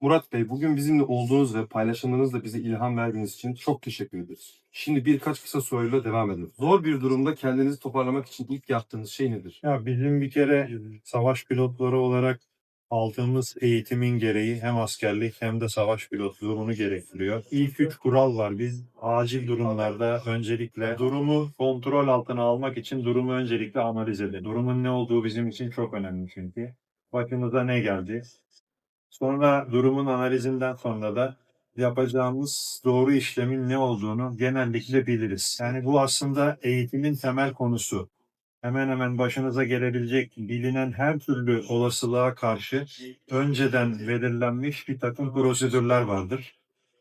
Murat Bey, bugün bizimle olduğunuz ve paylaşımlarınızla bize ilham verdiğiniz için çok teşekkür ederiz. Şimdi birkaç kısa soruyla devam edelim. Zor bir durumda kendinizi toparlamak için ilk yaptığınız şey nedir? Ya bizim bir kere savaş pilotları olarak aldığımız eğitimin gereği hem askerlik hem de savaş pilotluğu bunu gerektiriyor. İlk üç kural var. Biz acil durumlarda öncelikle durumu kontrol altına almak için durumu öncelikle analiz edelim. Durumun ne olduğu bizim için çok önemli çünkü. Başımıza ne geldi? Sonra durumun analizinden sonra da yapacağımız doğru işlemin ne olduğunu genellikle biliriz. Yani bu aslında eğitimin temel konusu hemen hemen başınıza gelebilecek bilinen her türlü olasılığa karşı önceden belirlenmiş bir takım prosedürler vardır.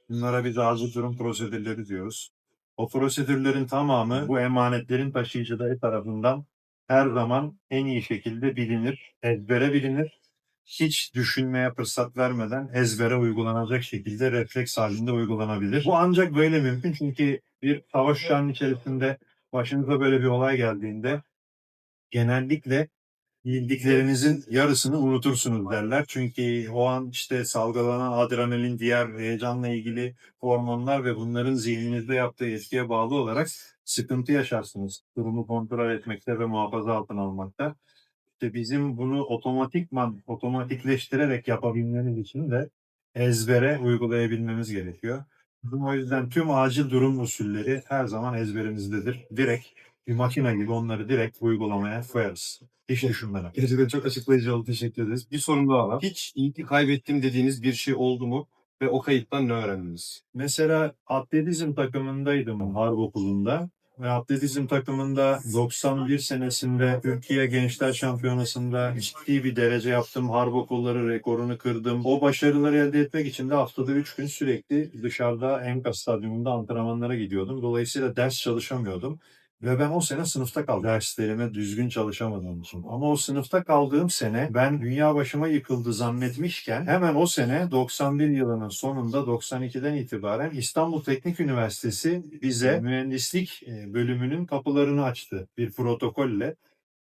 Bunlara biz acil durum prosedürleri diyoruz. O prosedürlerin tamamı bu emanetlerin taşıyıcıları tarafından her zaman en iyi şekilde bilinir, ezbere bilinir. Hiç düşünmeye fırsat vermeden ezbere uygulanacak şekilde refleks halinde uygulanabilir. Bu ancak böyle mümkün çünkü bir savaş uçağının içerisinde başınıza böyle bir olay geldiğinde genellikle bildiklerinizin yarısını unutursunuz derler. Çünkü o an işte salgılanan adrenalin, diğer heyecanla ilgili hormonlar ve bunların zihninizde yaptığı etkiye bağlı olarak sıkıntı yaşarsınız. Durumu kontrol etmekte ve muhafaza altına almakta. İşte bizim bunu otomatikman, otomatikleştirerek yapabilmemiz için de ezbere uygulayabilmemiz gerekiyor. O yüzden tüm acil durum usulleri her zaman ezberimizdedir. Direkt bir makine gibi onları direkt uygulamaya koyarız. Hiç düşünmeden. Gerçekten çok açıklayıcı oldu. Teşekkür ederiz. Bir sorum daha var. Hiç ilgi kaybettim dediğiniz bir şey oldu mu? Ve o kayıttan ne öğrendiniz? Mesela atletizm takımındaydım harp okulunda. Atletizm takımında 91 senesinde Türkiye Gençler Şampiyonası'nda ciddi bir derece yaptım. Harp okulları rekorunu kırdım. O başarıları elde etmek için de haftada 3 gün sürekli dışarıda Enka Stadyumunda antrenmanlara gidiyordum. Dolayısıyla ders çalışamıyordum. Ve ben o sene sınıfta kaldım. Derslerime düzgün çalışamadığım için. Ama o sınıfta kaldığım sene ben dünya başıma yıkıldı zannetmişken hemen o sene 91 yılının sonunda 92'den itibaren İstanbul Teknik Üniversitesi bize mühendislik e, bölümünün kapılarını açtı bir protokolle.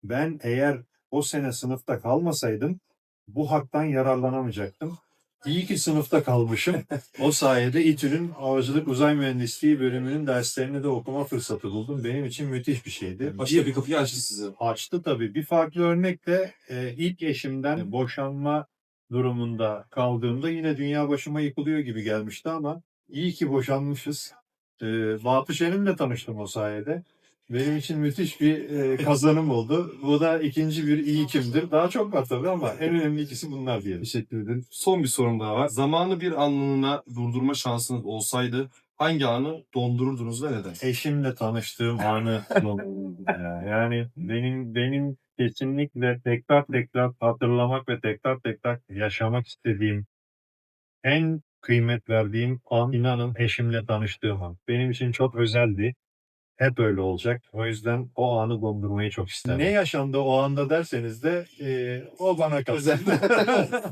Ben eğer o sene sınıfta kalmasaydım bu haktan yararlanamayacaktım. İyi ki sınıfta kalmışım. O sayede İTÜ'nün Havacılık Uzay Mühendisliği bölümünün derslerini de okuma fırsatı buldum. Benim için müthiş bir şeydi. Başka bir kapıyı açtı size. Açtı tabii. Bir farklı örnek de e, ilk eşimden boşanma durumunda kaldığımda yine dünya başıma yıkılıyor gibi gelmişti ama iyi ki boşanmışız. E, Batı Şen'imle tanıştım o sayede. Benim için müthiş bir e, kazanım oldu. Bu da ikinci bir iyi kimdir. Daha çok var tabii ama en önemli ikisi bunlar diyelim. Teşekkür ederim. Son bir sorum daha var. Zamanı bir anlığına durdurma şansınız olsaydı hangi anı dondururdunuz ve neden? eşimle tanıştığım anı ya. yani benim benim kesinlikle tekrar tekrar hatırlamak ve tekrar tekrar yaşamak istediğim en kıymet verdiğim an inanın eşimle tanıştığım an. Benim için çok özeldi. Hep öyle olacak. O yüzden o anı dondurmayı çok isterim. Ne yaşandı o anda derseniz de e, o bana kalır.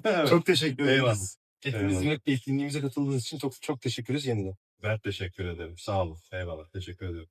Evet. Çok teşekkür ederiz. Eyvallah. Bizim hep etkinliğimize katıldığınız için çok çok teşekkür ederiz yeniden. Ben teşekkür ederim. Sağ olun. Eyvallah. Teşekkür ederim.